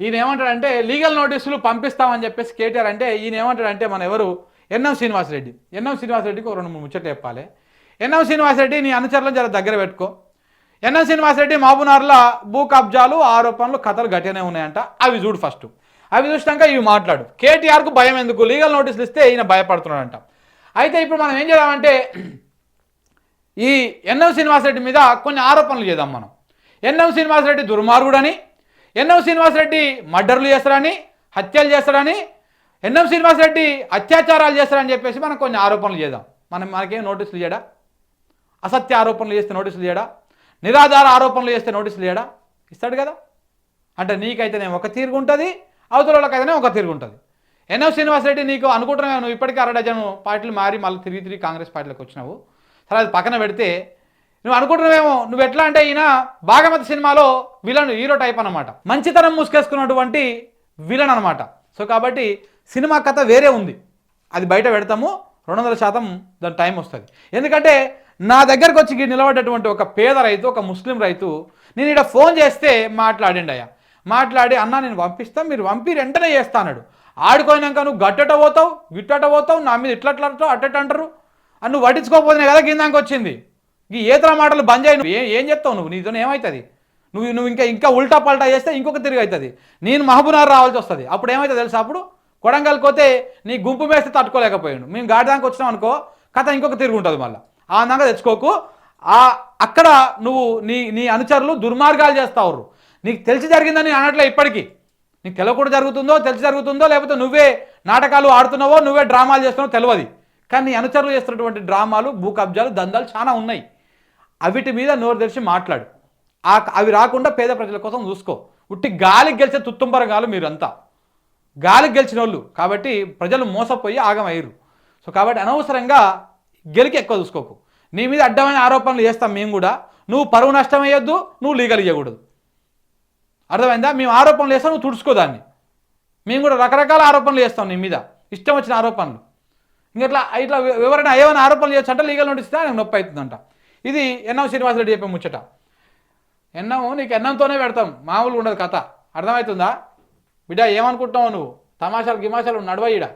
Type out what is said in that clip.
ఈయన ఏమంటాడంటే లీగల్ నోటీసులు పంపిస్తామని చెప్పేసి కేటీఆర్ అంటే ఈయన ఏమంటాడంటే మన ఎవరు? ఎన్ఎం శ్రీనివాసరెడ్డి. ఎన్ఎం శ్రీనివాసరెడ్డికి రెండు మూడు ముచ్చట్లు చెప్పాలి. ఎన్ఎం శ్రీనివాసరెడ్డి నీ అనుచరులను జర దగ్గర పెట్టుకో. ఎన్ఎం శ్రీనివాసరెడ్డి మహబూనార్ల భూ కబ్జాలు ఆరోపణలు కథలు గట్టిగానే ఉన్నాయంట. అవి చూడు ఫస్ట్. అవి చూసినాక ఇవి మాట్లాడు. కేటీఆర్కు భయం ఎందుకు? లీగల్ నోటీసులు ఇస్తే ఈయన భయపడుతున్నాడంట. అయితే ఇప్పుడు మనం ఏం చేద్దామంటే ఈ ఎన్ఎం శ్రీనివాసరెడ్డి మీద కొన్ని ఆరోపణలు చేద్దాం మనం. ఎన్ఎం శ్రీనివాసరెడ్డి దుర్మార్గుడని ఎన్ఎం శ్రీనివాసరెడ్డి మర్డర్లు చేస్తారని హత్యలు చేస్తారని ఎన్ఎం శ్రీనివాసరెడ్డి అత్యాచారాలు చేస్తారని చెప్పేసి మనం కొన్ని ఆరోపణలు చేద్దాం. మనం మనకేం నోటీసులు చేయడా? అసత్య ఆరోపణలు చేస్తే నోటీసులు చేయడా? నిరాధార ఆరోపణలు చేస్తే నోటీసులు చేయడా? ఇస్తాడు కదా. అంటే నీకైతేనే ఒక తీరుగు ఉంటుంది అవతల వాళ్ళకైతేనే ఒక తీరుగు ఉంటుంది. ఎన్ఎం శ్రీనివాసరెడ్డి నీకు అనుకుంటున్నావు నువ్వు ఇప్పటికీ అరడజను పార్టీలు మారి మళ్ళీ తిరిగి తిరిగి కాంగ్రెస్ పార్టీలోకి వచ్చినావు. సరే అది పక్కన పెడితే నువ్వు అనుకుంటున్నావేమో? నువ్వు ఎట్లా అంటే ఈయన భాగమతి సినిమాలో విలన్ హీరో టైప్ అనమాట మంచితనం మూసుకేసుకున్నటువంటి విలన్ అనమాట సో కాబట్టి సినిమా కథ వేరే ఉంది. అది బయట పెడతాము రెండు వందల శాతం దాని టైం వస్తుంది. ఎందుకంటే నా దగ్గరకు వచ్చి నిలబడేటువంటి ఒక పేద రైతు ఒక ముస్లిం రైతు నేను ఇక్కడ ఫోన్ చేస్తే మాట్లాడండి అయ్యా. మాట్లాడి అన్న నేను పంపిస్తాను మీరు పంపి వెంటనే చేస్తా ఆడుకోనాక ఆడుకోయినాక నువ్వు గట్టట పోతావు గిట్టట పోతావు నా మీద ఇట్లా అట్లా అట్టట అంటారు? అని నువ్వు పట్టించుకోకపోతే కదా కిందానికి వచ్చింది ఈ ఏతర మాటలు బంద్ చేయి నువ్వు. ఏం చెప్తావు నువ్వు? నీతో ఏమవుతుంది నువ్వు నువ్వు ఇంకా ఇంకా ఉల్టా పల్టా చేస్తే ఇంకొక తిరిగి అవుతుంది. నేను మహబూనార్ రావాల్సి వస్తుంది. అప్పుడు ఏమవుతుంది తెలుసా? అప్పుడు కొడంగల్ పోతే నీ గుంపు వేస్తే తట్టుకోలేకపోయాడు మేము గాడిదానికి వచ్చినాం అనుకో కథ ఇంకొక తిరిగి ఉంటుంది మళ్ళీ. ఆ అందంగా తెచ్చుకోకు. ఆ అక్కడ నువ్వు నీ నీ అనుచరులు దుర్మార్గాలు చేస్తావు నీకు తెలిసి జరిగిందని అనట్లే ఇప్పటికీ. నీకు తెలియకుండా జరుగుతుందో తెలిసి జరుగుతుందో లేకపోతే నువ్వే నాటకాలు ఆడుతున్నావో నువ్వే డ్రామాలు చేస్తున్నావో తెలియదు. కానీ నీ అనుచరులు చేస్తున్నటువంటి డ్రామాలు భూ కబ్జాలు దందాలు చాలా ఉన్నాయి. అవిటి మీద నోరు తెరిచి మాట్లాడు. ఆ అవి రాకుండా పేద ప్రజల కోసం చూసుకో. ఉట్టి గాలికి గెలిచే తుత్తుంపరగాలు మీరంతా. గాలికి గెలిచిన వాళ్ళు కాబట్టి ప్రజలు మోసపోయి ఆగమయ్యారు సో కాబట్టి అనవసరంగా గెలికి ఎక్కువ చూసుకోకు. నీ మీద అడ్డమైన ఆరోపణలు చేస్తాం మేము కూడా. నువ్వు పరువు నష్టం అయ్యొద్దు నువ్వు లీగల్ ఇవ్వకూడదు అర్థమైందా? మేము ఆరోపణలు చేస్తాం నువ్వు తుడుచుకో దాన్ని. మేము కూడా రకరకాల ఆరోపణలు చేస్తాం నీ మీద. ఇష్టం వచ్చిన ఆరోపణలు. ఇంకట్లా ఇట్లా ఇట్లా ఎవరైనా ఏమైనా ఆరోపణలు చేయొచ్చు అంటే లీగల్ నోటీస్ నాకు నొప్పి అవుతుందంట. ఇది ఎన్నం శ్రీనివాసరెడ్డి చెప్పే ముచ్చట. ఎన్నము నీకు ఎన్నంతోనే పెడతాం. మామూలుగా ఉండదు కథ. అర్థమవుతుందా? బిడ్డ ఏమనుకుంటున్నావు నువ్వు? తమాషాలు గిమాషాలు నడవయ్యడా